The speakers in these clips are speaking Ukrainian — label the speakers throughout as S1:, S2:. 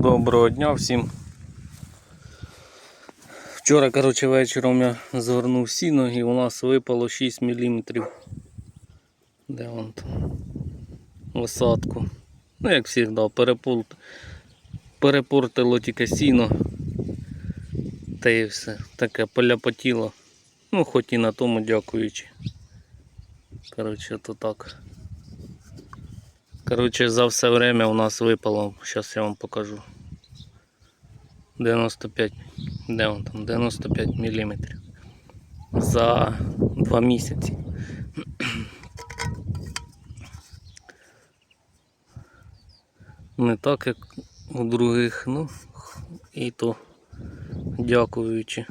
S1: Доброго дня всім. Вчора, коротше, вечором я згорнув сіно і у нас випало 6 мм. Де вон там? В осадку. Ну, як завжди, перепорт... перепортило тільки сіно. Та і все. Таке поляпотіло. Ну, хоч і на тому дякуючи. Коротше, то так. Коротше, за все время у нас випало, зараз я вам покажу. 95, де он там, 95 мм. За 2 місяці. Не так, як у других, ну і то дякуючи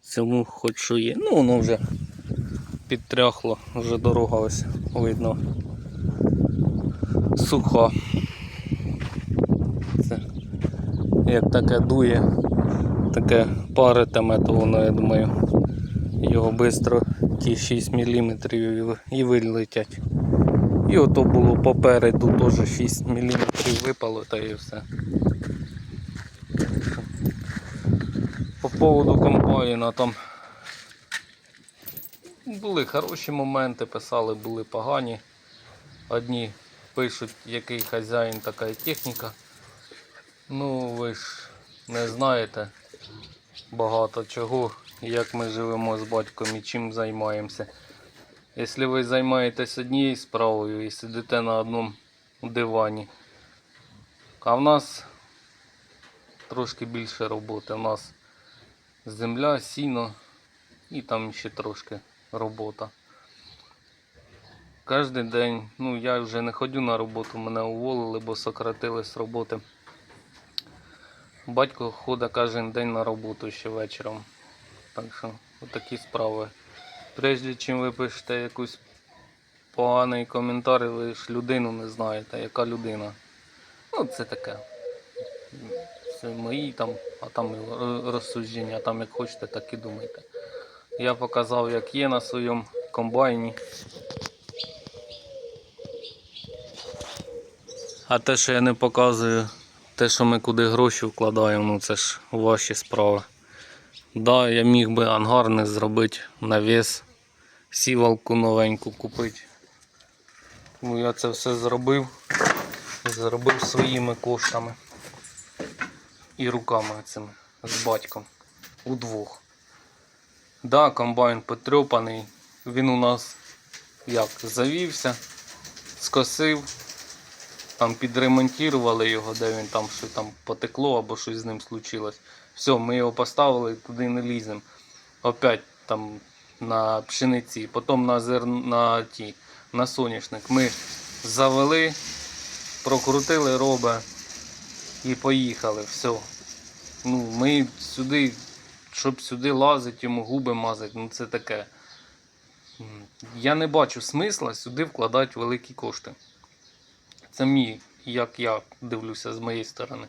S1: цьому хоч що є. Ну воно вже підтряхло, вже дорога ось видно суха. Це як таке дує, таке паритиме, то воно, я думаю, його швидко ті 6 мм і вилетять. І ото було попереду теж 6 мм випало та і все. По поводу комбайна там були хороші моменти, писали, були погані. Одні пишуть, який хазяїн, така і техніка. Ну, ви ж не знаєте багато чого, як ми живемо з батьком і чим займаємося. Якщо ви займаєтесь однією справою і сидите на одному дивані, а в нас трошки більше роботи. У нас земля, сіно і там ще трошки робота. Кожен день, ну я вже не ходю на роботу, мене уволили, бо сократили з роботи. Батько ходить кожен день на роботу ще вечором. Так що такі справи. Прежде чим ви пишете якийсь поганий коментар, ви ж людину не знаєте, яка людина. Ну, це таке. Це мої там, а там ро- розсудження, там як хочете, так і думайте. Я показав, як є на своєму комбайні. А те, що я не показую, те, що ми куди гроші вкладаємо, ну це ж ваші справи. Да, я міг би ангар не зробити навіс, сівалку новеньку купити. Ну я це все зробив. Зробив своїми коштами. І руками цими з батьком. Удвох. Да, комбайн потрьопаний. Він у нас як завівся, скосив, там підремонтували його, де він там що там потекло або щось з ним случилось. Все, ми його поставили, туди не ліземо. Опять там на пшениці, потім на зер... ті, на соняшник. Ми завели, прокрутили робе і поїхали. Все. Ну, ми сюди, щоб сюди лазити, йому губи мазати, ну це таке. Я не бачу смисла сюди вкладати великі кошти. Мій, як я дивлюся з моєї сторони.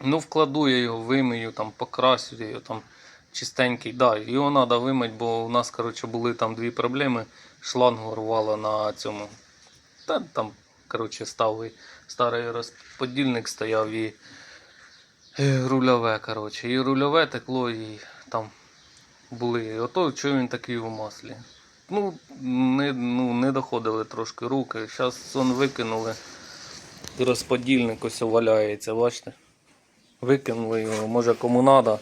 S1: Ну, вкладу я його, вимию, там, покрасю його там чистенький. Да, його треба вимити, бо у нас коротше, були там дві проблеми. Шлангу рвало на цьому. Та там, коротше, став і старий розподільник стояв і е, рульове, коротше. І рульове текло, і там були. І ото чого він такий у маслі. Ну, не, ну, не доходили трошки руки. Зараз сон викинули. Розподільник ось валяється, бачите? Викинули його, може кому треба,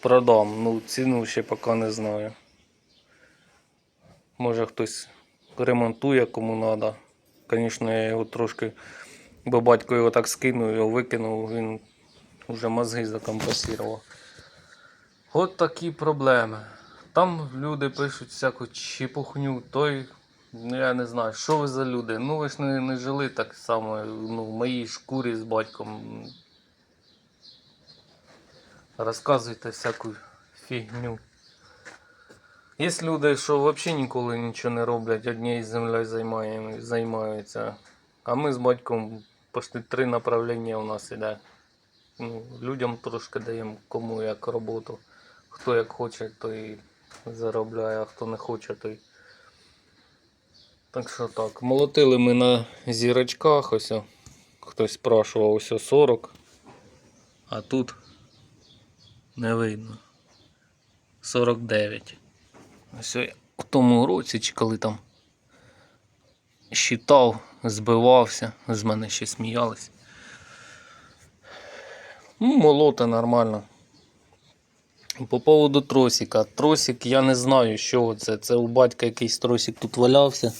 S1: продам. Ну, ціну ще поки не знаю. Може хтось ремонтує кому треба. Звісно, я його трошки, бо батько його так скинув, його викинув, він вже мозги закомпасував. От такі проблеми. Там люди пишуть всяку чепухню, той, ну я не знаю, що ви за люди. Ну ви ж не, не жили так само ну, в моїй шкурі з батьком. Розказуйте всяку фігню. Є люди, що взагалі ніколи нічого не роблять, однією землею займаються. А ми з батьком почти три направлення у нас іде. Ну, людям трошки даємо кому як роботу. Хто як хоче, той заробляє, а хто не хоче, той. Так що так. Молотили ми на зірочках ось. хтось спрашував, ось 40, а тут не видно. 49. Ось в тому році, чи коли там щитав, збивався, з мене ще сміялись. Ну, молоте нормально. По поводу тросика. Тросик я не знаю, що це. Це у батька якийсь тросик тут валявся.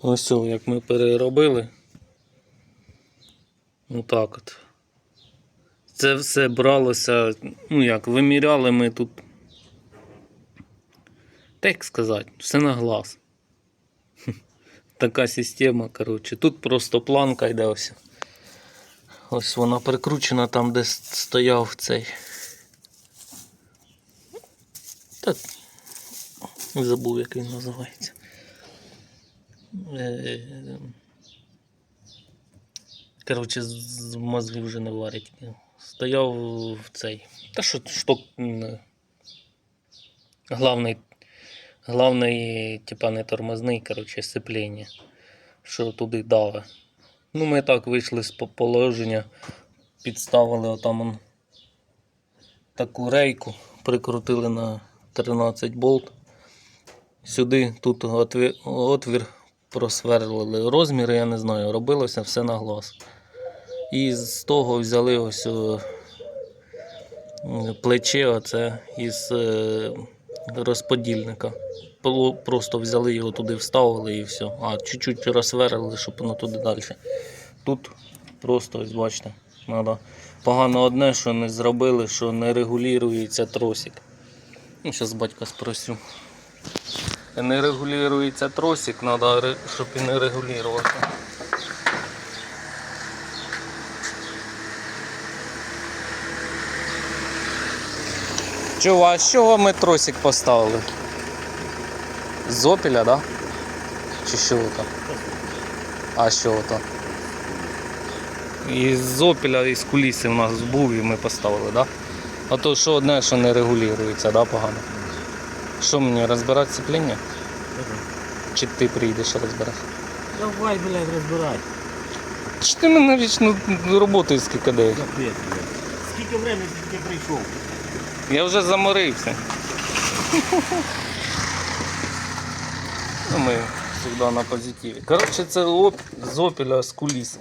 S1: Ось о, як ми переробили. Отак от. Це все бралося, ну як, виміряли ми тут. Так сказати, все на глаз. Така система, коротше. Тут просто планка йде ось. Ось вона прикручена там, де стояв цей. Так. Забув, як він називається. Е, Коротше, з- мозги вже не варять. Стояв в цей. Та що шток. Главний, главний, типа не тормозний, коротше, сцепління. Що туди даве. Ну, ми так вийшли з положення, підставили отам он таку рейку, прикрутили на 13 болт. Сюди тут отвір, просверлили. Розміри, я не знаю, робилося все на глаз. І з того взяли ось о, плече оце із е, розподільника. Просто взяли його туди, вставили і все. А чуть-чуть розсверлили, щоб воно туди далі. Тут просто, ось бачите, надо. Погано одне, що не зробили, що не регулюється тросик. Ну, зараз батька спросю. Не регулюється тросик, треба, щоб і не регулювався. Чого, а з чого ми тросик поставили? З опіля, да? Чи що то? А що то? Із опіля, із куліси у нас був і ми поставили, да? А то що одне, що не регулюється, да, погано? Що мені розбирати сцепління? Чи ти прийдеш розбирати?
S2: Давай, блядь, розбирай.
S1: Чи ти мене вічно роботою скільки даєш?
S2: Капець, блядь. Скільки времени ти прийшов?
S1: Я вже заморився. Ну, ми завжди на позитиві. Коротше, це оп... з опіля з куліс.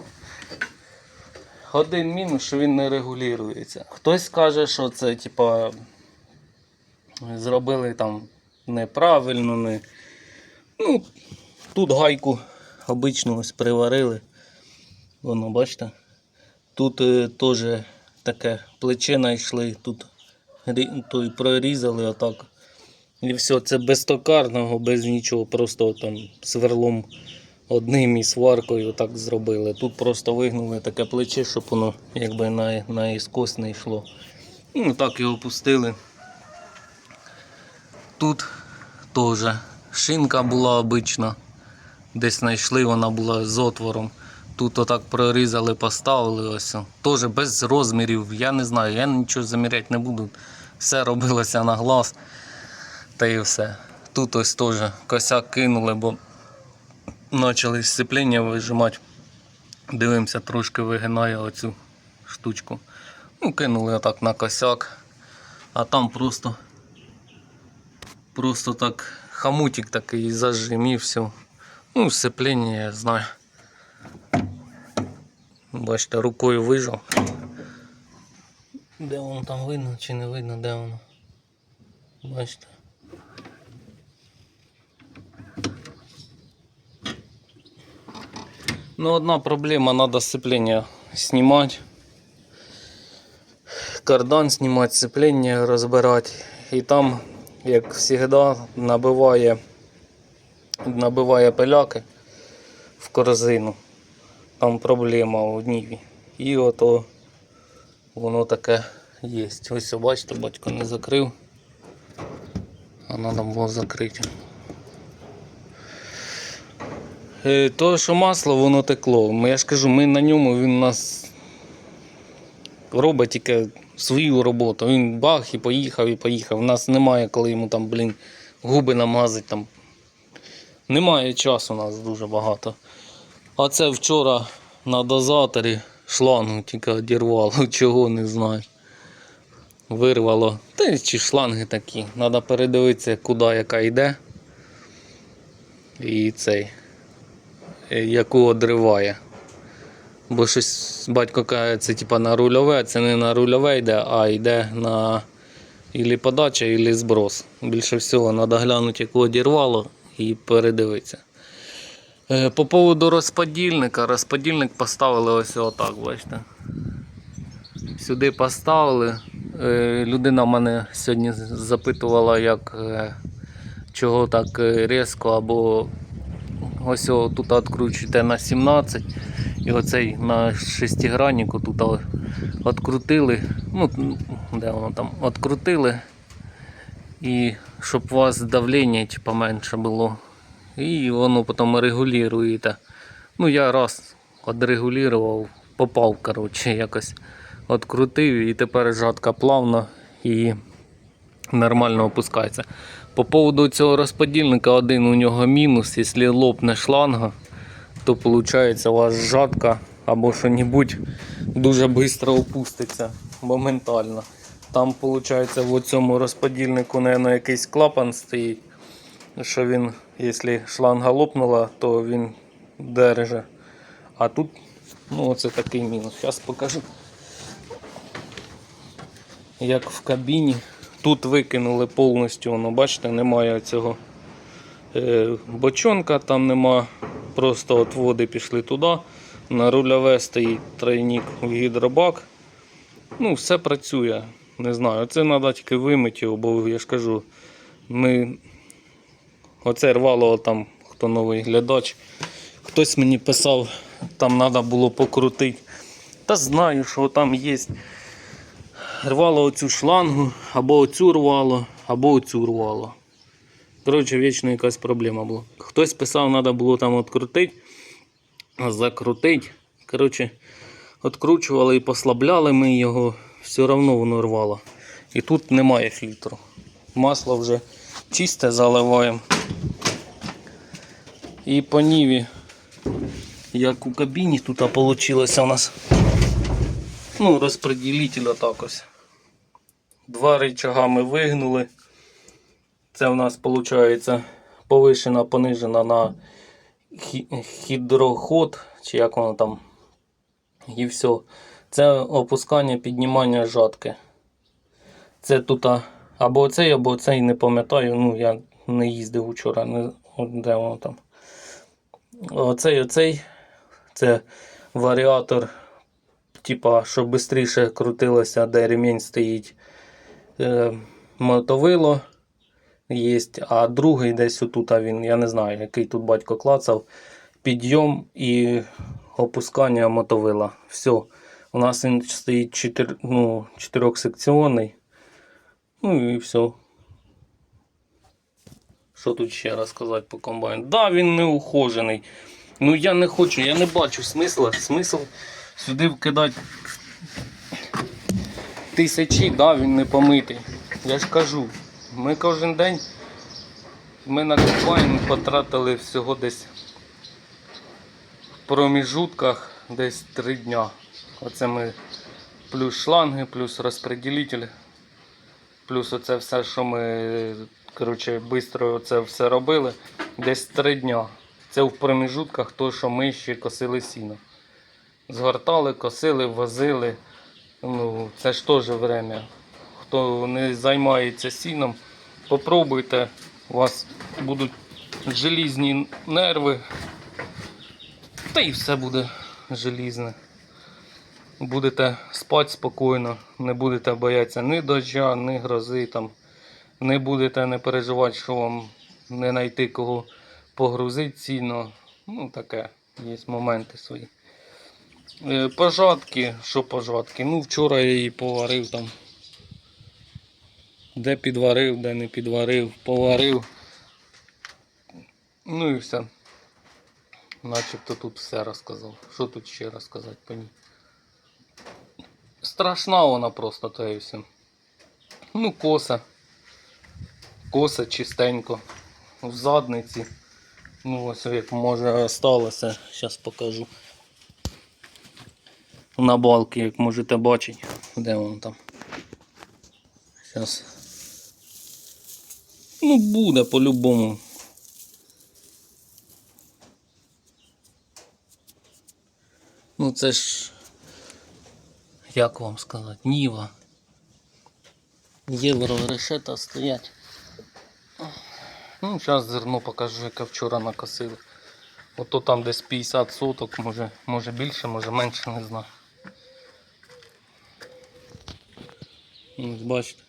S1: Один мінус, що він не регулюється. Хтось каже, що це типа зробили там неправильно, не. Ну, тут гайку обичну ось приварили. Воно, бачите? Тут е, теж таке плече знайшли, тут той прорізали отак. І все, це без токарного, без нічого, просто там сверлом одним і сваркою так зробили. Тут просто вигнули таке плече, щоб воно якби на, на іскос не йшло. Ну так його пустили. Тут теж шинка була обична. Десь знайшли, вона була з отвором. Тут отак прорізали, поставили ось. Теж без розмірів. Я не знаю, я нічого заміряти не буду. Все робилося на глаз. Та і все. Тут ось теж косяк кинули, бо почали сцепління вижимати. Дивимося, трошки вигинає оцю штучку. Ну, кинули отак на косяк. А там просто просто так хамутик такий зажим і все. Ну, сцепління, я знаю. Бачите, рукою вижав. Де воно там видно чи не видно, де воно? Бачите. Ну, одна проблема, надо сцепление снимать. Кардан снимать, сцепление розбирати. І там, як завжди, набиває, набиває пиляки в корзину. Там проблема в одній. І ото воно таке є. Ось бачите, батько не закрив. А треба було закрити. Е, То, що масло, воно текло. Я ж кажу, ми на ньому він у нас робить тільки свою роботу. Він бах і поїхав, і поїхав. У нас немає, коли йому там, блін, губи намазати, там Немає часу у нас дуже багато. А це вчора на дозаторі шлангу тільки одірвало, чого не знаю. Вирвало. Та чи шланги такі. Треба передивитися, куди яка йде. І цей. е, Яку одриває. Бо щось батько каже, це типа на рульове, це не на рульове йде, а йде на ілі подача, ілі зброс. Більше всього треба глянути, яку одірвало і передивитися. Е, По поводу розподільника, розподільник поставили ось отак, бачите. Сюди поставили. Е, Людина мене сьогодні запитувала, як е, чого так різко, або ось тут відкручуєте на 17 і оцей на шестиграннику тут відкрутили. Ну, де воно там? Відкрутили. І щоб у вас давлення типа, менше було. І воно потім регулюєте. Ну, я раз відрегулював, попав, коротше, якось відкрутив і тепер жатка плавно і нормально опускається. По поводу цього розподільника, один у нього мінус, якщо лопне шланга, то виходить у вас жатка або що-небудь дуже швидко опуститься моментально. Там, виходить, в цьому розподільнику, наверное, якийсь клапан стоїть, що він, якщо шланга лопнула, то він держить. А тут, ну, оце такий мінус. Зараз покажу. Як в кабіні. Тут викинули повністю, воно, бачите, немає цього е, бочонка, там нема. Просто от води пішли туди. На рульове стоїть тройник в гідробак. Ну, все працює. Не знаю. Це треба тільки вимити бо я ж кажу, ми оце рвало там, хто новий глядач. Хтось мені писав, там треба було покрутити. Та знаю, що там є. Рвало оцю шлангу, або оцю рвало, або оцю рвало. Коротше, вічно якась проблема була. Хтось писав, треба було там відкрутити, закрутити. Коротше, відкручували і послабляли ми його, все одно воно рвало. І тут немає фільтру. Масло вже чисте заливаємо. І по ніві, як у кабіні, тут вийшло у нас ну, розподілитель отак ось. Два рычага ми вигнули. Це у нас виходить повишена, понижена на хідроход, чи як воно там. І все. Це опускання, піднімання жатки. Це тут або оцей, або цей не пам'ятаю. Ну, я не їздив вчора, не, де воно там. Оцей, оцей. Це варіатор, типа, щоб швидше крутилося, де ремінь стоїть. Е, мотовило є, а другий десь отут, він, я не знаю, який тут батько клацав. Підйом і опускання мотовила. Все. У нас він стоїть чотир, ну, чотирьохсекціонний. Ну і все. Що тут ще розказати по комбайну? Да, він не ухожений. Ну я не хочу, я не бачу смисла. Смисл сюди вкидати тисячі, да, він не помитий. Я ж кажу, ми кожен день ми на комбайн потратили всього десь в проміжутках десь 3 дня. Оце ми плюс шланги, плюс розподілитель, плюс оце все, що ми коротше, швидко це все робили. Десь 3 дня. Це в проміжутках то, що ми ще косили сіно. Згортали, косили, возили. Ну, це ж теж время. Хто не займається сіном, попробуйте. У вас будуть желізні нерви. Та і все буде желізне. Будете спати спокійно, не будете боятися ні дождя, ні грози. Там. Не будете не переживати, що вам не знайти кого погрузити сіно. Ну таке, є моменти свої. Е, Пожатки, що пожатки? Ну, вчора я її поварив там. Де підварив, де не підварив, поварив. Ну і все. Начебто тут все розказав. Що тут ще розказати по ній? Страшна вона просто то і все. Ну, коса. Коса чистенько. В задниці. Ну ось як може осталося, зараз покажу. На балки, як можете бачити, де воно там. Зараз. Ну буде по-любому. Ну це ж, як вам сказати, Ніва. Євро решета стоять. Ну, зараз зерно покажу, яке вчора накосили. Ото там десь 50 соток, може, може більше, може менше, не знаю. Ось бачите.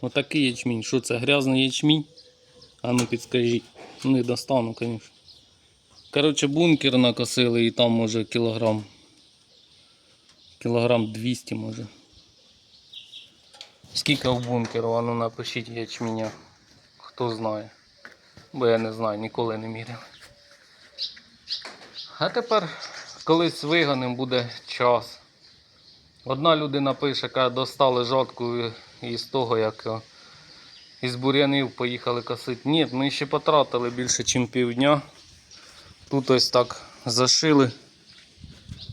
S1: Отакий ячмінь. Що це? Грязний ячмінь? А ну підскажіть. Не достану, звісно. Коротше, бункер накосили і там може кілограм. Кілограм 200 може. Скільки в бункеру? А ну напишіть ячменя. Хто знає. Бо я не знаю, ніколи не міряв. А тепер колись виганем буде час. Одна людина пише, каже, достали жатку із того, як е, із бур'янів поїхали косити. Ні, ми ще потратили більше, ніж півдня. Тут ось так зашили.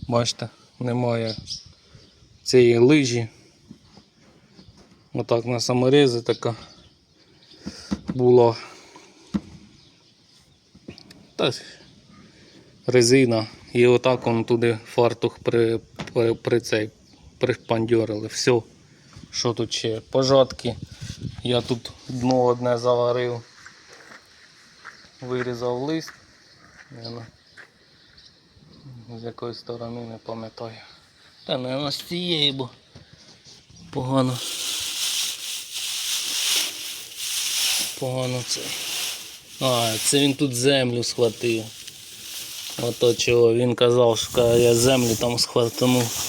S1: Бачите, немає цієї лижі. Отак на саморези така була. Та резина. І отак он туди фартух при, при, при цей пришпандьорили. Все. Що тут ще? Пожатки. Я тут дно одне заварив. Вирізав лист. З якої сторони не пам'ятаю. Та не з цієї, бо погано. Погано це. А, це він тут землю схватив. Ото чого він казав, що я землю там схватанув.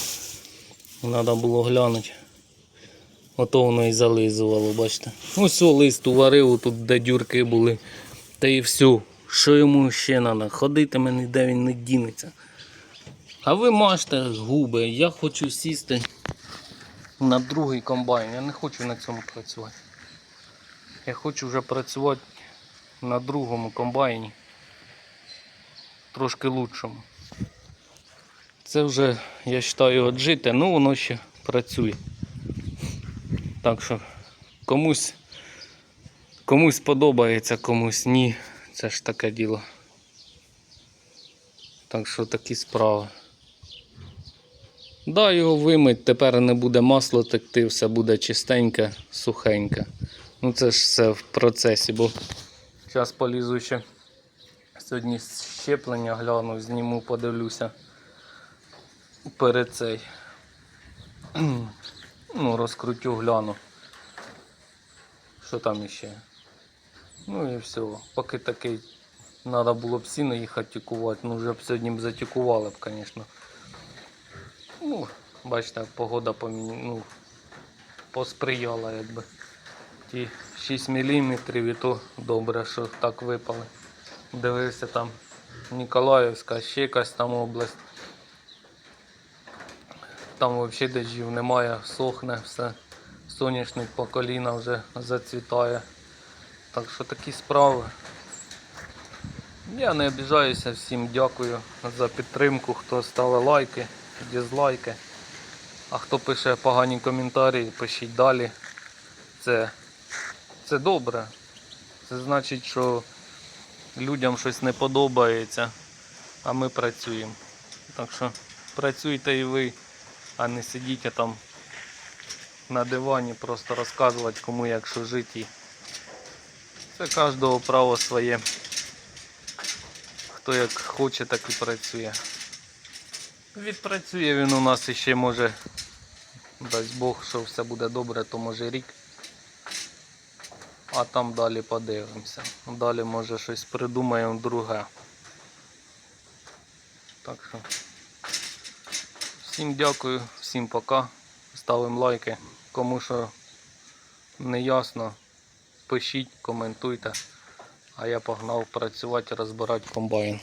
S1: Треба було глянути. Ото воно і зализувало, бачите. Ось о, лист уварив, тут де дюрки були. Та і все. Що йому ще треба? Ходити мені, де він не дінеться. А ви мажте губи, я хочу сісти на другий комбайн. Я не хочу на цьому працювати. Я хочу вже працювати на другому комбайні. Трошки лучшому. Це вже, я вважаю, отжите, ну воно ще працює. Так що комусь, комусь подобається, комусь ні. Це ж таке діло. Так що такі справи. Да, його вимить, тепер не буде масло текти, все буде чистеньке, сухеньке. Ну це ж все в процесі, бо зараз полізу ще сьогодні щеплення гляну, зніму, подивлюся перед цей. Ну, розкрутю, гляну. Що там іще? Ну і все. Поки такий треба було б сіно їхати тікувати, ну вже б сьогодні б затікували б, звісно. Ну, бачите, погода поміня... ну, посприяла якби. Ті 6 мм і то добре, що так випали. Дивився там Ніколаївська, ще якась там область. Там взагалі дощів немає, сохне все. Соняшник по коліна вже зацвітає. Так що такі справи. Я не обіжаюся, всім дякую за підтримку, хто ставить лайки, дізлайки. А хто пише погані коментарі, пишіть далі. Це, це добре. Це значить, що людям щось не подобається, а ми працюємо. Так що працюйте і ви, а не сидіть там на дивані, просто розказувати кому як що жити. Це кожного право своє. Хто як хоче, так і працює. Відпрацює він у нас іще може, дасть Бог, що все буде добре, то може рік. А там далі подивимося. Далі може щось придумаємо друге. Так що всім дякую, всім пока. Ставимо лайки. Кому що не ясно, пишіть, коментуйте. А я погнав працювати, розбирати комбайн.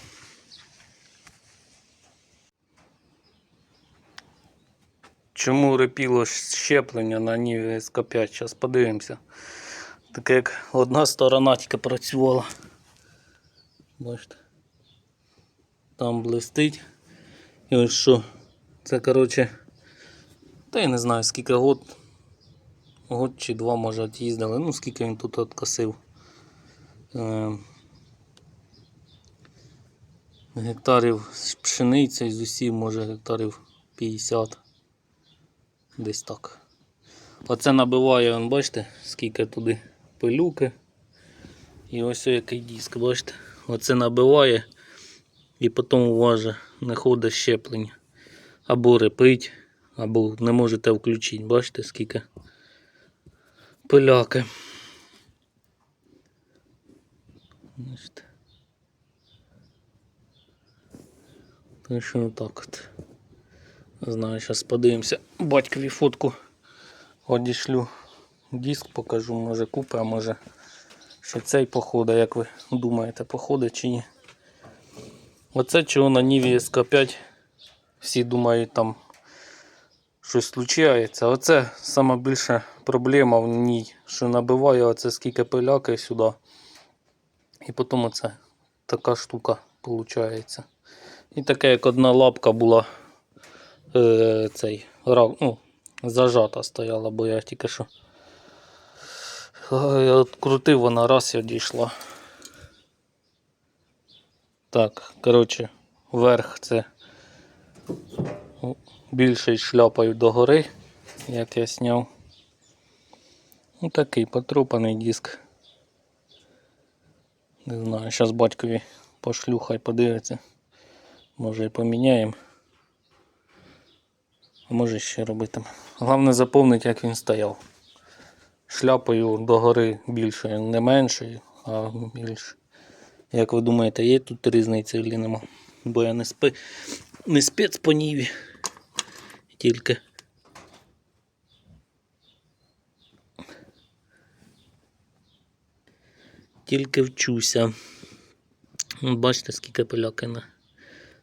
S1: Чому репіло щеплення на Ніві СК5? Зараз подивимося. Таке як одна сторона тільки працювала. Бачите. Там блистить. І ось що. Це коротше. Та я не знаю скільки год. Год чи два може їздили. Ну скільки він тут откосив. Е, гектарів з пшениці з усім, може гектарів 50. Десь так. Оце набиває, бачите, скільки туди пилюки. І ось який диск, бачите? Оце набиває і потім важить, не ходить щеплення. Або репить, або не можете включити. Бачите, скільки пиляки. Бачите. Так що отак от. Знаю, зараз подивимося. Батькові фотку одішлю. Диск покажу, може купи, а може ще цей походить, як ви думаєте, походить чи ні. Оце чого на Ніві СК5 всі думають там щось случається. Оце сама більша проблема в ній, що набиває оце скільки пиляки сюди. І потім оце така штука виходить. І таке, як одна лапка була е, цей ну, зажата стояла, бо я тільки що я відкрутив, вона раз і одійшла. Так, коротше, верх це о, більше шляпаю догори, як я зняв. Ну такий потрупаний диск. Не знаю, зараз батькові пошлю, хай подивиться. Може і поміняємо. А може ще робитиме. Головне заповнити, як він стояв. Шляпою догори більшою, не меншою, а більше. Як ви думаєте, є тут різниця чи нема? Бо я не, спи... не спец по ніві. Тільки. Тільки вчуся. Бачите, скільки пиляки на...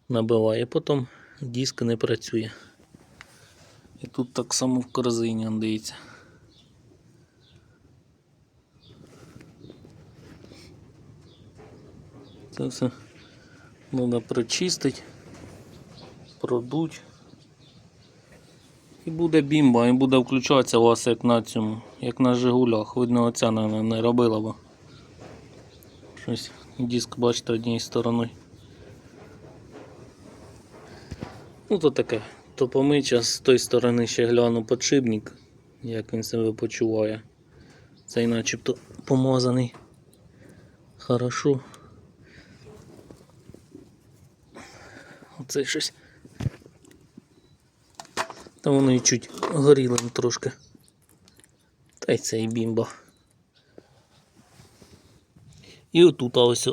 S1: набиває. Потім диск не працює. І тут так само в корзині дивіться. Це все треба прочистити, продуть. І буде бімба, і буде включатися у вас як на цьому, як на Жигулях. Видно, оця не, не робила, бо щось диск, бачите, однією стороною. Ну то таке. То помича з тої сторони ще гляну подшипник, як він себе почуває. Цей начебто помазаний. Хорошо. Оце щось. Та воно і чуть горілим трошки. Та й це і. І отут ось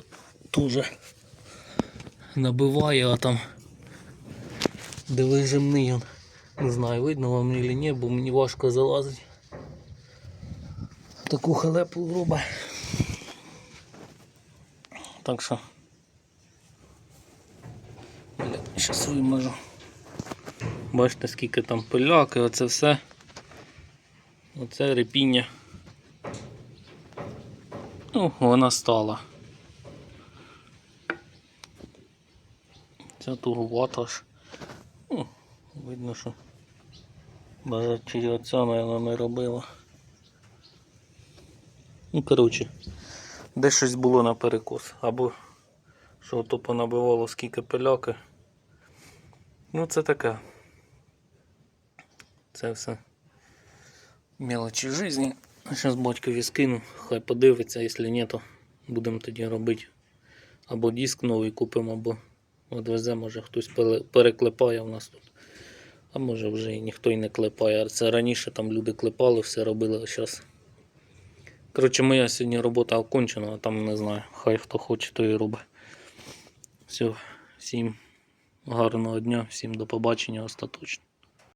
S1: теж набиває, а там де вижимний он. Не знаю, видно вам чи ні, бо мені важко залазить. Таку халепу робить. Так що. Щас. Бачите, скільки там пиляки, оце все. Оце репіння. Ну, вона стала. Ця тугувата ж. Ну, видно, що чи оця, мабуть, не робила. Ну, коротше, де щось було на перекос. Або що то понабивало скільки пиляки. Ну це таке. Це все мелочі житті. Зараз батькові скину, хай подивиться, якщо ні, то будемо тоді робити. Або диск новий купимо, або відвезе, може хтось переклепає у нас тут. А може вже і ніхто і не клепає. Це раніше там люди клепали, все робили, а зараз. Коротше, моя сьогодні робота окончена, а там не знаю. Хай хто хоче, то і робить. Все, всім гарного дня, всім до побачення остаточно.